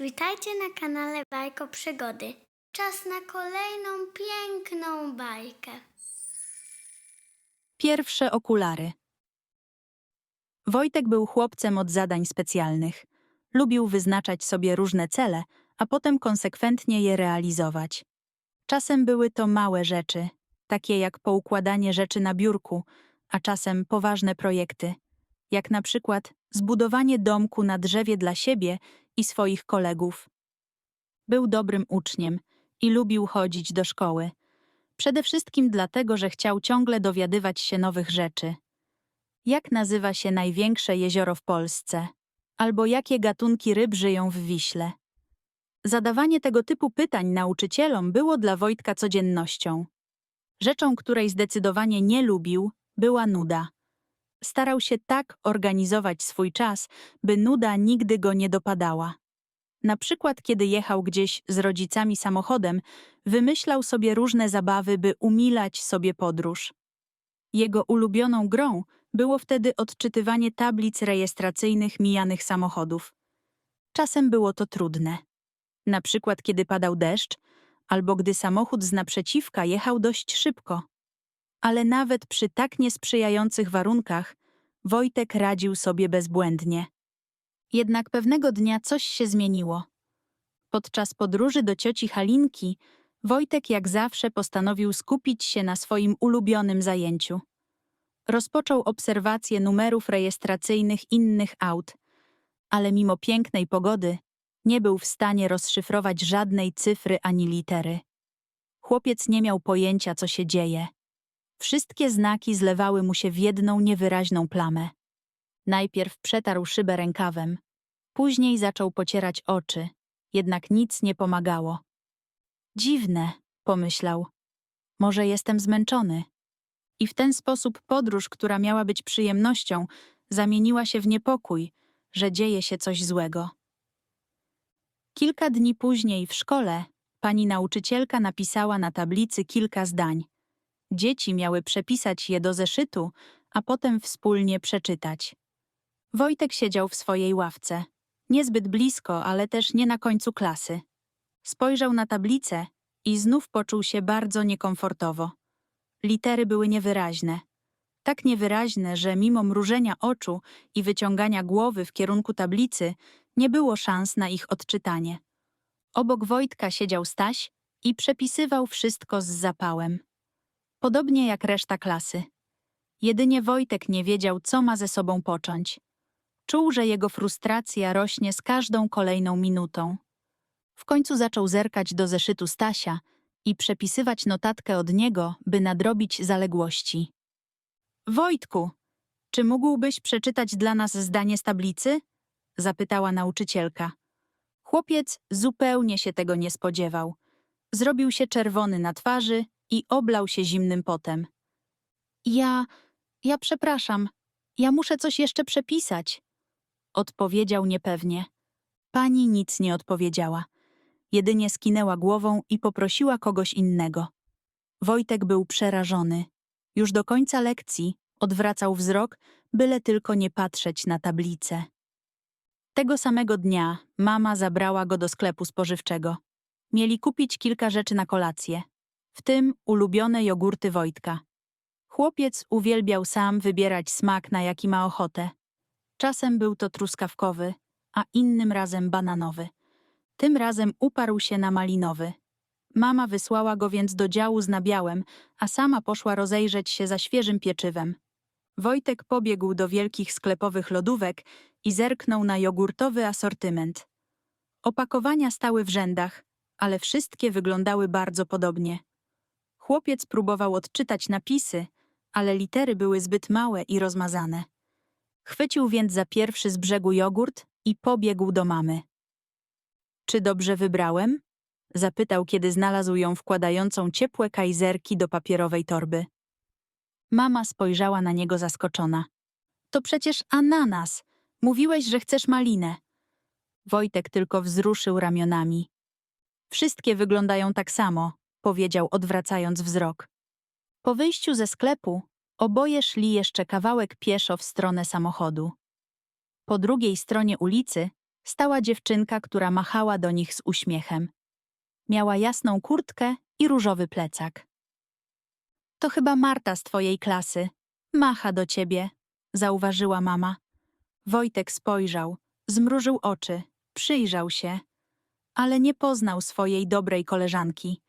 Witajcie na kanale Bajko Przygody. Czas na kolejną piękną bajkę. Pierwsze okulary. Wojtek był chłopcem od zadań specjalnych. Lubił wyznaczać sobie różne cele, a potem konsekwentnie je realizować. Czasem były to małe rzeczy, takie jak poukładanie rzeczy na biurku, a czasem poważne projekty, jak na przykład zbudowanie domku na drzewie dla siebie i swoich kolegów. Był dobrym uczniem i lubił chodzić do szkoły. Przede wszystkim dlatego, że chciał ciągle dowiadywać się nowych rzeczy. Jak nazywa się największe jezioro w Polsce? Albo jakie gatunki ryb żyją w Wiśle? Zadawanie tego typu pytań nauczycielom było dla Wojtka codziennością. Rzeczą, której zdecydowanie nie lubił, była nuda. Starał się tak organizować swój czas, by nuda nigdy go nie dopadała. Na przykład, kiedy jechał gdzieś z rodzicami samochodem, wymyślał sobie różne zabawy, by umilać sobie podróż. Jego ulubioną grą było wtedy odczytywanie tablic rejestracyjnych mijanych samochodów. Czasem było to trudne. Na przykład, kiedy padał deszcz, albo gdy samochód z naprzeciwka jechał dość szybko. Ale nawet przy tak niesprzyjających warunkach Wojtek radził sobie bezbłędnie. Jednak pewnego dnia coś się zmieniło. Podczas podróży do cioci Halinki, Wojtek jak zawsze postanowił skupić się na swoim ulubionym zajęciu. Rozpoczął obserwację numerów rejestracyjnych innych aut, ale mimo pięknej pogody nie był w stanie rozszyfrować żadnej cyfry ani litery. Chłopiec nie miał pojęcia, co się dzieje. Wszystkie znaki zlewały mu się w jedną niewyraźną plamę. Najpierw przetarł szybę rękawem, później zaczął pocierać oczy, jednak nic nie pomagało. Dziwne, pomyślał. Może jestem zmęczony. I w ten sposób podróż, która miała być przyjemnością, zamieniła się w niepokój, że dzieje się coś złego. Kilka dni później w szkole pani nauczycielka napisała na tablicy kilka zdań. Dzieci miały przepisać je do zeszytu, a potem wspólnie przeczytać. Wojtek siedział w swojej ławce. Niezbyt blisko, ale też nie na końcu klasy. Spojrzał na tablicę i znów poczuł się bardzo niekomfortowo. Litery były niewyraźne. Tak niewyraźne, że mimo mrużenia oczu i wyciągania głowy w kierunku tablicy, nie było szans na ich odczytanie. Obok Wojtka siedział Staś i przepisywał wszystko z zapałem. Podobnie jak reszta klasy. Jedynie Wojtek nie wiedział, co ma ze sobą począć. Czuł, że jego frustracja rośnie z każdą kolejną minutą. W końcu zaczął zerkać do zeszytu Stasia i przepisywać notatkę od niego, by nadrobić zaległości. Wojtku, czy mógłbyś przeczytać dla nas zdanie z tablicy? zapytała nauczycielka. Chłopiec zupełnie się tego nie spodziewał. Zrobił się czerwony na twarzy i oblał się zimnym potem. Ja, ja przepraszam, ja muszę coś jeszcze przepisać. Odpowiedział niepewnie. Pani nic nie odpowiedziała. Jedynie skinęła głową i poprosiła kogoś innego. Wojtek był przerażony. Już do końca lekcji odwracał wzrok, byle tylko nie patrzeć na tablicę. Tego samego dnia mama zabrała go do sklepu spożywczego. Mieli kupić kilka rzeczy na kolację, w tym ulubione jogurty Wojtka. Chłopiec uwielbiał sam wybierać smak, na jaki ma ochotę. Czasem był to truskawkowy, a innym razem bananowy. Tym razem uparł się na malinowy. Mama wysłała go więc do działu z nabiałem, a sama poszła rozejrzeć się za świeżym pieczywem. Wojtek pobiegł do wielkich sklepowych lodówek i zerknął na jogurtowy asortyment. Opakowania stały w rzędach, ale wszystkie wyglądały bardzo podobnie. Chłopiec próbował odczytać napisy, ale litery były zbyt małe i rozmazane. Chwycił więc za pierwszy z brzegu jogurt i pobiegł do mamy. Czy dobrze wybrałem? Zapytał, kiedy znalazł ją wkładającą ciepłe kajzerki do papierowej torby. Mama spojrzała na niego zaskoczona. To przecież ananas. Mówiłeś, że chcesz malinę. Wojtek tylko wzruszył ramionami. Wszystkie wyglądają tak samo, powiedział, odwracając wzrok. Po wyjściu ze sklepu oboje szli jeszcze kawałek pieszo w stronę samochodu. Po drugiej stronie ulicy stała dziewczynka, która machała do nich z uśmiechem. Miała jasną kurtkę i różowy plecak. To chyba Marta z twojej klasy. Macha do ciebie, zauważyła mama. Wojtek spojrzał, zmrużył oczy, przyjrzał się, ale nie poznał swojej dobrej koleżanki.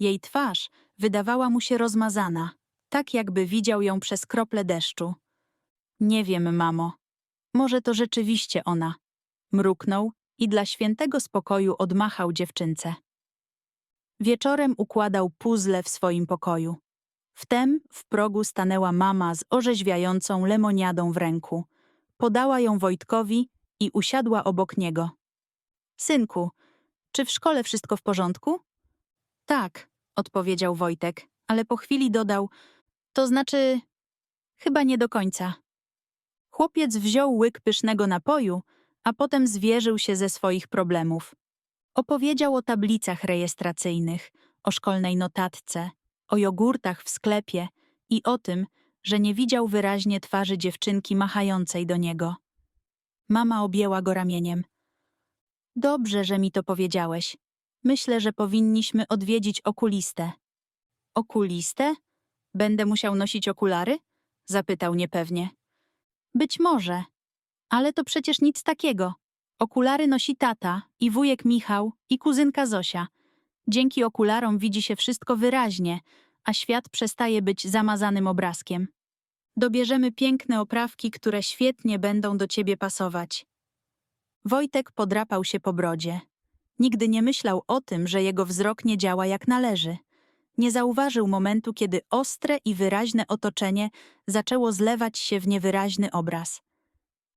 Jej twarz wydawała mu się rozmazana, tak jakby widział ją przez krople deszczu. Nie wiem, mamo. Może to rzeczywiście ona. Mruknął i dla świętego spokoju odmachał dziewczynce. Wieczorem układał puzzle w swoim pokoju. Wtem w progu stanęła mama z orzeźwiającą lemoniadą w ręku. Podała ją Wojtkowi i usiadła obok niego. Synku, czy w szkole wszystko w porządku? Tak, odpowiedział Wojtek, ale po chwili dodał: To znaczy, chyba nie do końca. Chłopiec wziął łyk pysznego napoju, a potem zwierzył się ze swoich problemów. Opowiedział o tablicach rejestracyjnych, o szkolnej notatce, o jogurtach w sklepie i o tym, że nie widział wyraźnie twarzy dziewczynki machającej do niego. Mama objęła go ramieniem. Dobrze, że mi to powiedziałeś. Myślę, że powinniśmy odwiedzić okulistę. Okulistę? Będę musiał nosić okulary? Zapytał niepewnie. Być może. Ale to przecież nic takiego. Okulary nosi tata i wujek Michał i kuzynka Zosia. Dzięki okularom widzi się wszystko wyraźnie, a świat przestaje być zamazanym obrazkiem. Dobierzemy piękne oprawki, które świetnie będą do ciebie pasować. Wojtek podrapał się po brodzie. Nigdy nie myślał o tym, że jego wzrok nie działa jak należy. Nie zauważył momentu, kiedy ostre i wyraźne otoczenie zaczęło zlewać się w niewyraźny obraz.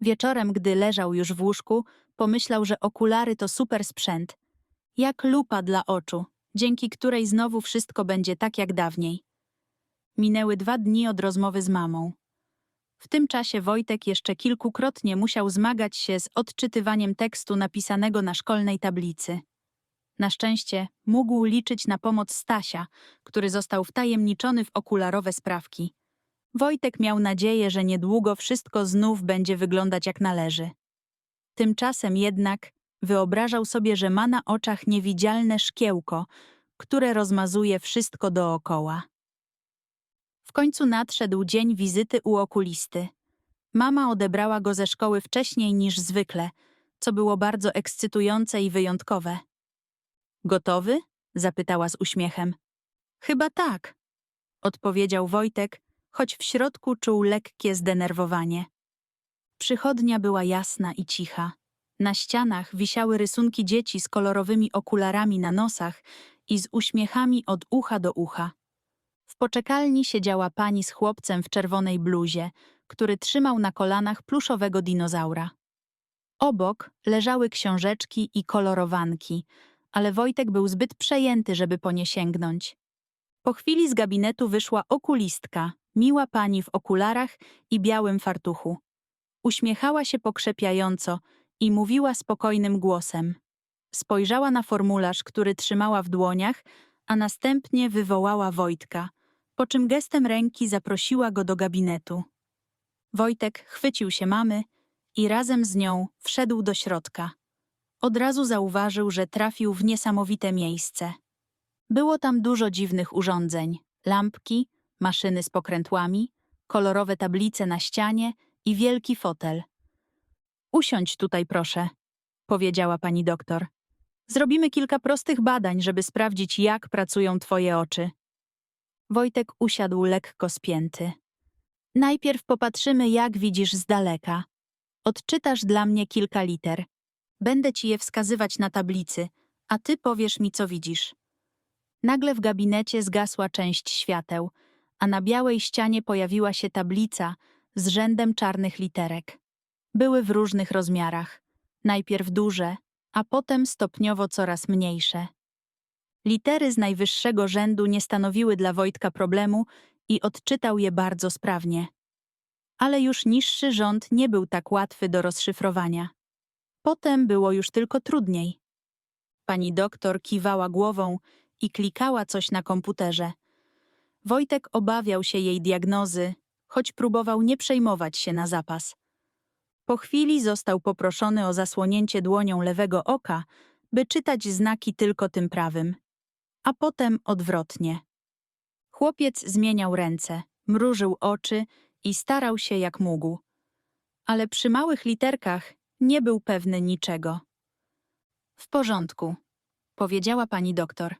Wieczorem, gdy leżał już w łóżku, pomyślał, że okulary to super sprzęt. Jak lupa dla oczu, dzięki której znowu wszystko będzie tak jak dawniej. Minęły dwa dni od rozmowy z mamą. W tym czasie Wojtek jeszcze kilkukrotnie musiał zmagać się z odczytywaniem tekstu napisanego na szkolnej tablicy. Na szczęście mógł liczyć na pomoc Stasia, który został wtajemniczony w okularowe sprawki. Wojtek miał nadzieję, że niedługo wszystko znów będzie wyglądać jak należy. Tymczasem jednak wyobrażał sobie, że ma na oczach niewidzialne szkiełko, które rozmazuje wszystko dookoła. W końcu nadszedł dzień wizyty u okulisty. Mama odebrała go ze szkoły wcześniej niż zwykle, co było bardzo ekscytujące i wyjątkowe. Gotowy? zapytała z uśmiechem. Chyba tak, odpowiedział Wojtek, choć w środku czuł lekkie zdenerwowanie. Przychodnia była jasna i cicha. Na ścianach wisiały rysunki dzieci z kolorowymi okularami na nosach i z uśmiechami od ucha do ucha. W poczekalni siedziała pani z chłopcem w czerwonej bluzie, który trzymał na kolanach pluszowego dinozaura. Obok leżały książeczki i kolorowanki, ale Wojtek był zbyt przejęty, żeby po nie sięgnąć. Po chwili z gabinetu wyszła okulistka, miła pani w okularach i białym fartuchu. Uśmiechała się pokrzepiająco i mówiła spokojnym głosem. Spojrzała na formularz, który trzymała w dłoniach, a następnie wywołała Wojtka, po czym gestem ręki zaprosiła go do gabinetu. Wojtek chwycił się mamy i razem z nią wszedł do środka. Od razu zauważył, że trafił w niesamowite miejsce. Było tam dużo dziwnych urządzeń, lampki, maszyny z pokrętłami, kolorowe tablice na ścianie i wielki fotel. Usiądź tutaj, proszę, powiedziała pani doktor. Zrobimy kilka prostych badań, żeby sprawdzić, jak pracują twoje oczy. Wojtek usiadł lekko spięty. Najpierw popatrzymy, jak widzisz z daleka. Odczytasz dla mnie kilka liter. Będę ci je wskazywać na tablicy, a ty powiesz mi, co widzisz. Nagle w gabinecie zgasła część świateł, a na białej ścianie pojawiła się tablica z rzędem czarnych literek. Były w różnych rozmiarach. Najpierw duże, a potem stopniowo coraz mniejsze. Litery z najwyższego rzędu nie stanowiły dla Wojtka problemu i odczytał je bardzo sprawnie. Ale już niższy rząd nie był tak łatwy do rozszyfrowania. Potem było już tylko trudniej. Pani doktor kiwała głową i klikała coś na komputerze. Wojtek obawiał się jej diagnozy, choć próbował nie przejmować się na zapas. Po chwili został poproszony o zasłonięcie dłonią lewego oka, by czytać znaki tylko tym prawym. A potem odwrotnie. Chłopiec zmieniał ręce, mrużył oczy i starał się jak mógł. Ale przy małych literkach nie był pewny niczego. W porządku, powiedziała pani doktor.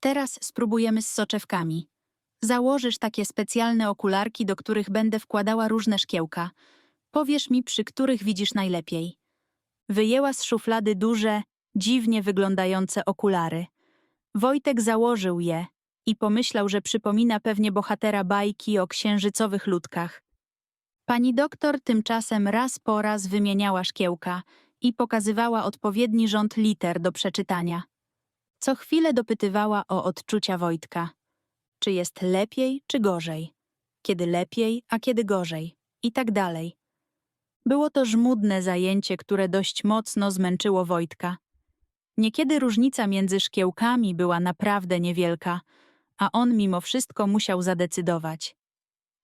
Teraz spróbujemy z soczewkami. Założysz takie specjalne okularki, do których będę wkładała różne szkiełka. Powiesz mi, przy których widzisz najlepiej. Wyjęła z szuflady duże, dziwnie wyglądające okulary. Wojtek założył je i pomyślał, że przypomina pewnie bohatera bajki o księżycowych ludkach. Pani doktor tymczasem raz po raz wymieniała szkiełka i pokazywała odpowiedni rząd liter do przeczytania. Co chwilę dopytywała o odczucia Wojtka. Czy jest lepiej, czy gorzej? Kiedy lepiej, a kiedy gorzej? I tak dalej. Było to żmudne zajęcie, które dość mocno zmęczyło Wojtka. Niekiedy różnica między szkiełkami była naprawdę niewielka, a on mimo wszystko musiał zadecydować.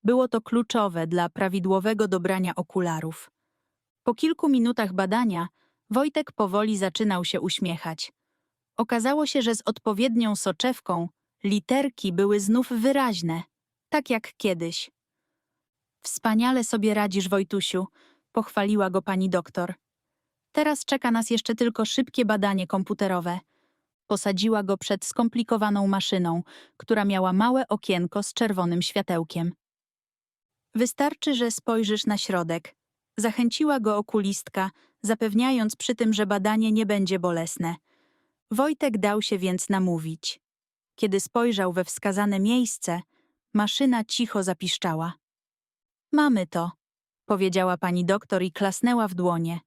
Było to kluczowe dla prawidłowego dobrania okularów. Po kilku minutach badania Wojtek powoli zaczynał się uśmiechać. Okazało się, że z odpowiednią soczewką literki były znów wyraźne, tak jak kiedyś. Wspaniale sobie radzisz, Wojtusiu, pochwaliła go pani doktor. Teraz czeka nas jeszcze tylko szybkie badanie komputerowe. Posadziła go przed skomplikowaną maszyną, która miała małe okienko z czerwonym światełkiem. Wystarczy, że spojrzysz na środek. Zachęciła go okulistka, zapewniając przy tym, że badanie nie będzie bolesne. Wojtek dał się więc namówić. Kiedy spojrzał we wskazane miejsce, maszyna cicho zapiszczała. Mamy to, powiedziała pani doktor i klasnęła w dłonie.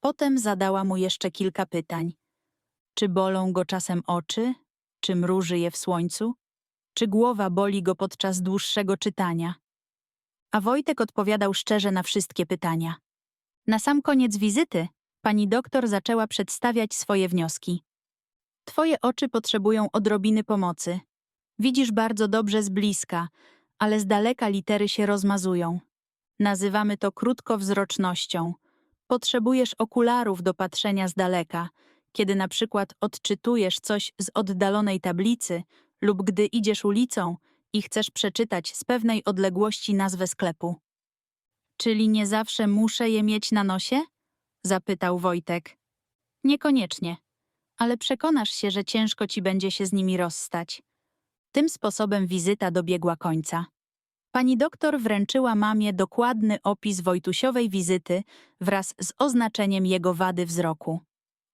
Potem zadała mu jeszcze kilka pytań. Czy bolą go czasem oczy? Czy mruży je w słońcu? Czy głowa boli go podczas dłuższego czytania? A Wojtek odpowiadał szczerze na wszystkie pytania. Na sam koniec wizyty pani doktor zaczęła przedstawiać swoje wnioski. Twoje oczy potrzebują odrobiny pomocy. Widzisz bardzo dobrze z bliska, ale z daleka litery się rozmazują. Nazywamy to krótkowzrocznością. Potrzebujesz okularów do patrzenia z daleka, kiedy na przykład odczytujesz coś z oddalonej tablicy lub gdy idziesz ulicą i chcesz przeczytać z pewnej odległości nazwę sklepu. Czyli nie zawsze muszę je mieć na nosie? zapytał Wojtek. Niekoniecznie, ale przekonasz się, że ciężko ci będzie się z nimi rozstać. Tym sposobem wizyta dobiegła końca. Pani doktor wręczyła mamie dokładny opis Wojtusiowej wizyty wraz z oznaczeniem jego wady wzroku.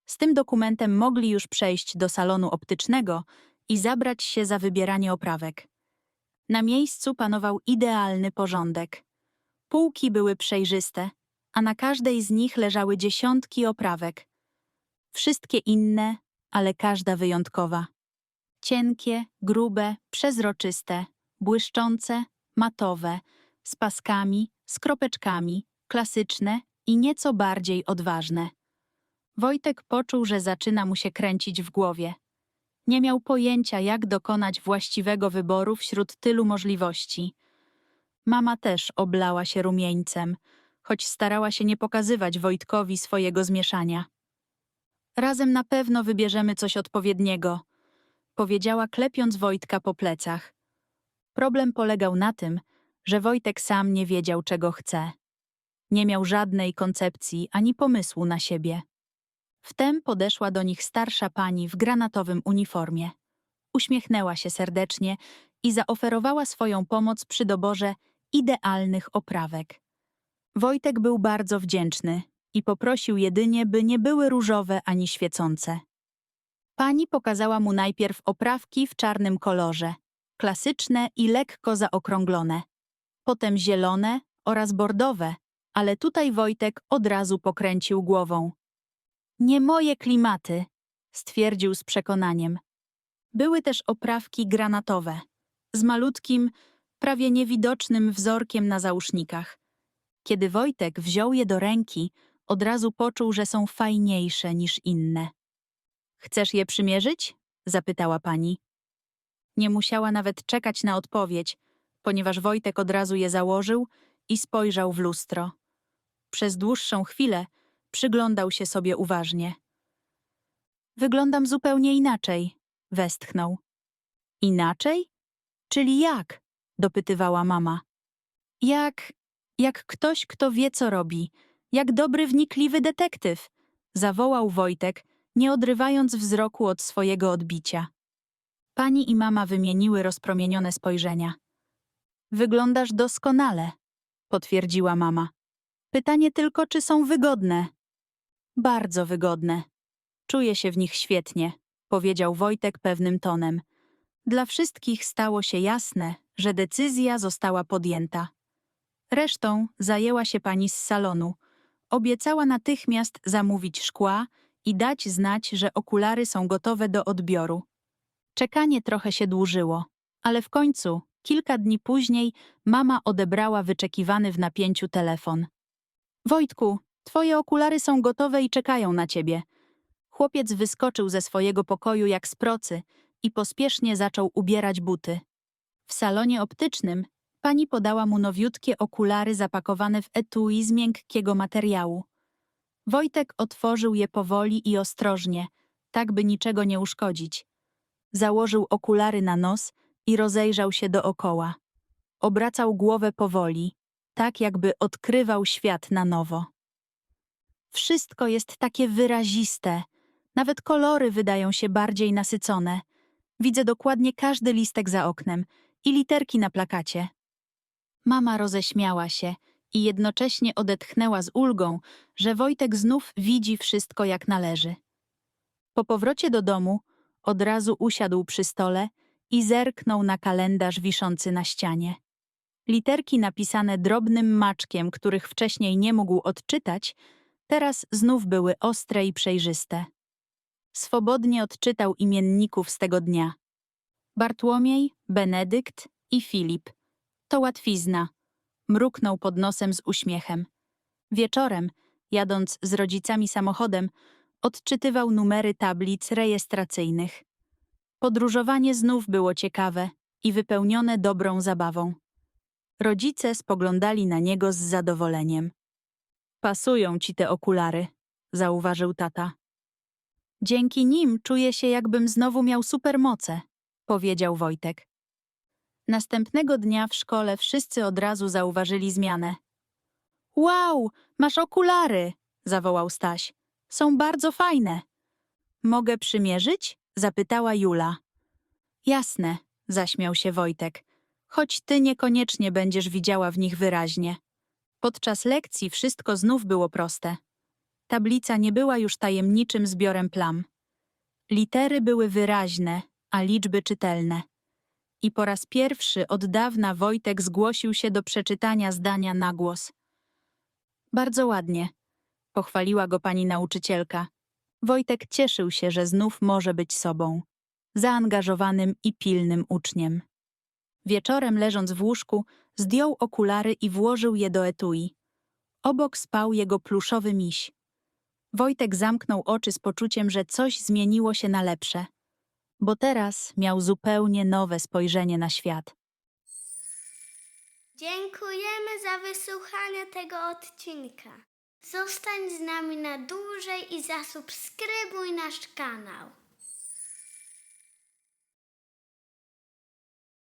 Z tym dokumentem mogli już przejść do salonu optycznego i zabrać się za wybieranie oprawek. Na miejscu panował idealny porządek. Półki były przejrzyste, a na każdej z nich leżały dziesiątki oprawek. Wszystkie inne, ale każda wyjątkowa. Cienkie, grube, przezroczyste, błyszczące, matowe, z paskami, z kropeczkami, klasyczne i nieco bardziej odważne. Wojtek poczuł, że zaczyna mu się kręcić w głowie. Nie miał pojęcia, jak dokonać właściwego wyboru wśród tylu możliwości. Mama też oblała się rumieńcem, choć starała się nie pokazywać Wojtkowi swojego zmieszania. Razem na pewno wybierzemy coś odpowiedniego, powiedziała klepiąc Wojtka po plecach. Problem polegał na tym, że Wojtek sam nie wiedział, czego chce. Nie miał żadnej koncepcji ani pomysłu na siebie. Wtem podeszła do nich starsza pani w granatowym uniformie. Uśmiechnęła się serdecznie i zaoferowała swoją pomoc przy doborze idealnych oprawek. Wojtek był bardzo wdzięczny i poprosił jedynie, by nie były różowe ani świecące. Pani pokazała mu najpierw oprawki w czarnym kolorze, klasyczne i lekko zaokrąglone, potem zielone oraz bordowe, ale tutaj Wojtek od razu pokręcił głową. Nie moje klimaty, stwierdził z przekonaniem. Były też oprawki granatowe, z malutkim, prawie niewidocznym wzorkiem na załóżnikach. Kiedy Wojtek wziął je do ręki, od razu poczuł, że są fajniejsze niż inne. Chcesz je przymierzyć? zapytała pani. Nie musiała nawet czekać na odpowiedź, ponieważ Wojtek od razu je założył i spojrzał w lustro. Przez dłuższą chwilę przyglądał się sobie uważnie. Wyglądam zupełnie inaczej, westchnął. Inaczej? Czyli jak? dopytywała mama. Jak, jak ktoś, kto wie, co robi, jak dobry, wnikliwy detektyw, zawołał Wojtek, nie odrywając wzroku od swojego odbicia. Pani i mama wymieniły rozpromienione spojrzenia. Wyglądasz doskonale, potwierdziła mama. Pytanie tylko, czy są wygodne. Bardzo wygodne. Czuję się w nich świetnie, powiedział Wojtek pewnym tonem. Dla wszystkich stało się jasne, że decyzja została podjęta. Resztą zajęła się pani z salonu. Obiecała natychmiast zamówić szkła i dać znać, że okulary są gotowe do odbioru. Czekanie trochę się dłużyło, ale w końcu, kilka dni później, mama odebrała wyczekiwany w napięciu telefon. Wojtku, twoje okulary są gotowe i czekają na ciebie. Chłopiec wyskoczył ze swojego pokoju jak z procy i pospiesznie zaczął ubierać buty. W salonie optycznym pani podała mu nowiutkie okulary zapakowane w etui z miękkiego materiału. Wojtek otworzył je powoli i ostrożnie, tak by niczego nie uszkodzić. Założył okulary na nos i rozejrzał się dookoła. Obracał głowę powoli, tak jakby odkrywał świat na nowo. Wszystko jest takie wyraziste, nawet kolory wydają się bardziej nasycone. Widzę dokładnie każdy listek za oknem i literki na plakacie. Mama roześmiała się i jednocześnie odetchnęła z ulgą, że Wojtek znów widzi wszystko jak należy. Po powrocie do domu od razu usiadł przy stole i zerknął na kalendarz wiszący na ścianie. Literki napisane drobnym maczkiem, których wcześniej nie mógł odczytać, teraz znów były ostre i przejrzyste. Swobodnie odczytał imienników z tego dnia. Bartłomiej, Benedykt i Filip. To łatwizna. Mruknął pod nosem z uśmiechem. Wieczorem, jadąc z rodzicami samochodem, odczytywał numery tablic rejestracyjnych. Podróżowanie znów było ciekawe i wypełnione dobrą zabawą. Rodzice spoglądali na niego z zadowoleniem. Pasują ci te okulary, zauważył tata. Dzięki nim czuję się, jakbym znowu miał supermoce, powiedział Wojtek. Następnego dnia w szkole wszyscy od razu zauważyli zmianę. Wow, masz okulary, zawołał Staś. Są bardzo fajne. Mogę przymierzyć? Zapytała Jula. Jasne, zaśmiał się Wojtek, choć ty niekoniecznie będziesz widziała w nich wyraźnie. Podczas lekcji wszystko znów było proste. Tablica nie była już tajemniczym zbiorem plam. Litery były wyraźne, a liczby czytelne. I po raz pierwszy od dawna Wojtek zgłosił się do przeczytania zdania na głos. Bardzo ładnie, pochwaliła go pani nauczycielka. Wojtek cieszył się, że znów może być sobą, zaangażowanym i pilnym uczniem. Wieczorem, leżąc w łóżku, zdjął okulary i włożył je do etui. Obok spał jego pluszowy miś. Wojtek zamknął oczy z poczuciem, że coś zmieniło się na lepsze, bo teraz miał zupełnie nowe spojrzenie na świat. Dziękujemy za wysłuchanie tego odcinka. Zostań z nami na dłużej i zasubskrybuj nasz kanał.